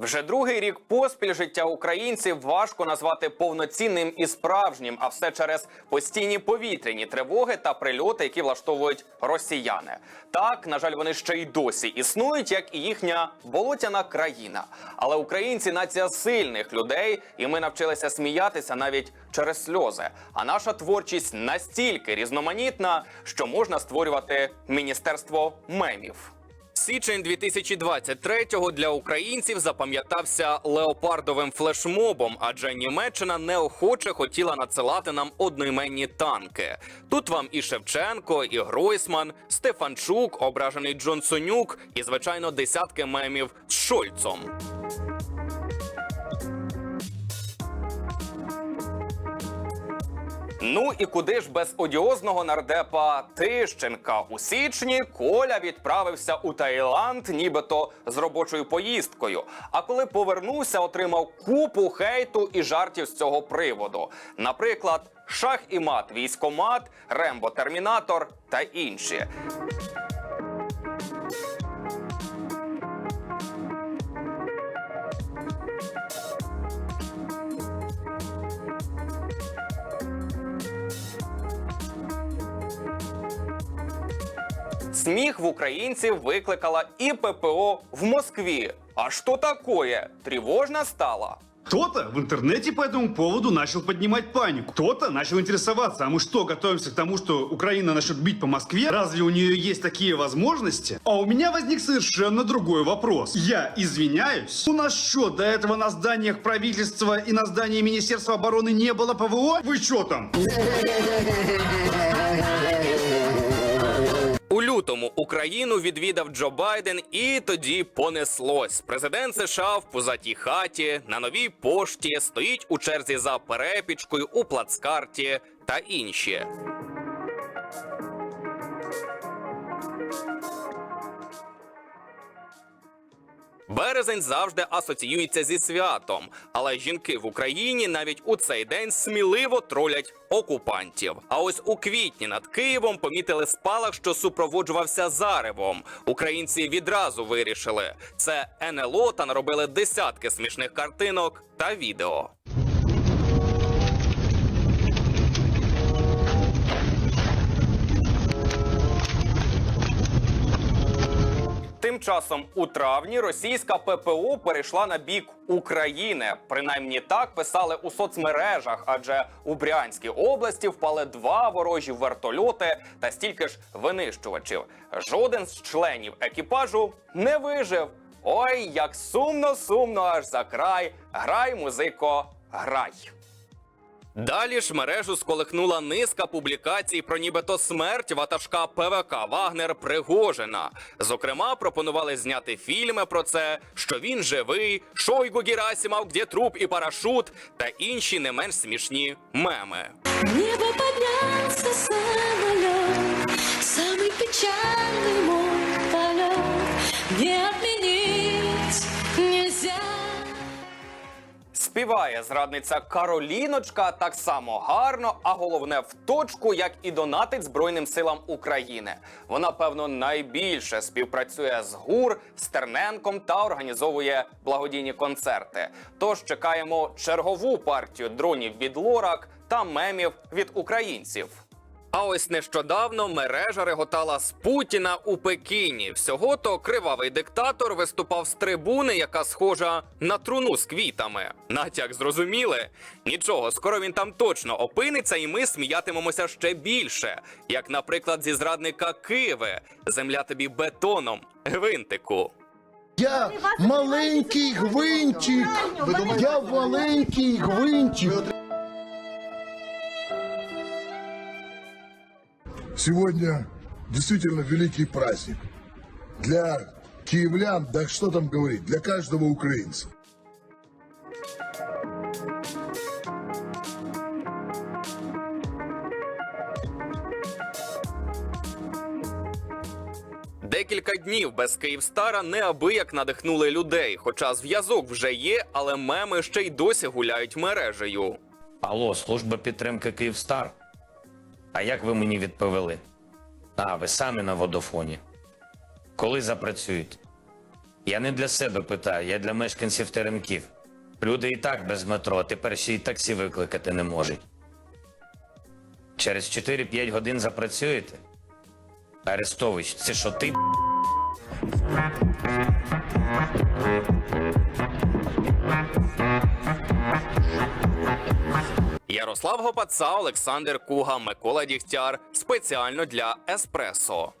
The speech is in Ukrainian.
Вже другий рік поспіль життя українців важко назвати повноцінним і справжнім, а все через постійні повітряні тривоги та прильоти, які влаштовують росіяни. Так, на жаль, вони ще й досі існують, як і їхня болотяна країна. Але українці нація сильних людей, і ми навчилися сміятися навіть через сльози. А наша творчість настільки різноманітна, що можна створювати міністерство мемів. Січень 2023-го для українців запам'ятався леопардовим флешмобом, адже Німеччина неохоче хотіла надсилати нам одноіменні танки. Тут вам і Шевченко, і Гройсман, Стефанчук, ображений Джонсонюк, і звичайно десятки мемів з Шольцом. Ну і куди ж без одіозного нардепа Тищенка у січні Коля відправився у Таїланд, нібито з робочою поїздкою. А коли повернувся, отримав купу хейту і жартів з цього приводу. Наприклад, шах і мат, військомат, Рембо Термінатор та інші. Сміх в українців викликала і ППО в Москві. А що такое? Тривожна стала. Кто-то в интернете по этому поводу начал поднимать панику. Кто-то начал интересоваться, а мы что, готовимся к тому, что Украина начнет бить по Москве? Разве у нее есть такие возможности? А у меня возник совершенно другой вопрос. Я извиняюсь. У нас что, до этого на зданиях правительства и на здании Министерства обороны не было ПВО? Вы что там? Лютому Україну відвідав Джо Байден, і тоді понеслось. Президент США в позатій хаті на новій пошті стоїть у черзі за перепічкою у плацкарті та інші. Березень завжди асоціюється зі святом, але жінки в Україні навіть у цей день сміливо тролять окупантів. А ось у квітні над Києвом помітили спалах, що супроводжувався заревом. Українці відразу вирішили це НЛО та наробили десятки смішних картинок та відео. Тим часом у травні російська ППО перейшла на бік України. Принаймні так писали у соцмережах, адже у Брянській області впали два ворожі вертольоти та стільки ж винищувачів. Жоден з членів екіпажу не вижив. Ой, як сумно, сумно аж за край. Грай, музико, грай. Далі ж мережу сколихнула низка публікацій про нібито смерть ватажка ПВК Вагнер Пригожина. Зокрема, пропонували зняти фільми про це, що він живий, Шойгу Герасимов, де труп і парашут, та інші не менш смішні меми. Небо поднялся самолет, самый печальный мой полет. Не отменить нельзя. Співає зрадниця Кароліночка так само гарно, а головне в точку, як і донатить Збройним силам України. Вона, певно, найбільше співпрацює з ГУР, Стерненком та організовує благодійні концерти. Тож чекаємо чергову партію дронів від Лорак та мемів від українців. А ось нещодавно мережа реготала з Путіна у Пекіні. Всього то кривавий диктатор виступав з трибуни, яка схожа на труну з квітами. Натяк зрозуміли? Нічого, скоро він там точно опиниться, і ми сміятимемося ще більше. Як, наприклад, зі зрадника Киви. Земля тобі бетоном, гвинтику. Я маленький гвинтик. Я маленький гвинтик. Сегодня действительно великий праздник. Для киевлян, да что там говорить, для каждого украинца. Декілька днів без Київстара неабияк надихнули людей, хоча зв'язок вже є, але меми ще й досі гуляють мережею. Алло, служба підтримки Київстар. А як ви мені відповіли? А, ви самі на водофоні. Коли запрацюють? Я не для себе питаю, я для мешканців теремків. Люди і так без метро, тепер ще й таксі викликати не можуть. Через 4-5 годин запрацюєте? Арестович, це що ти? Ярослав Гопаца, Олександр Куга, Микола Дігтяр спеціально для Еспресо.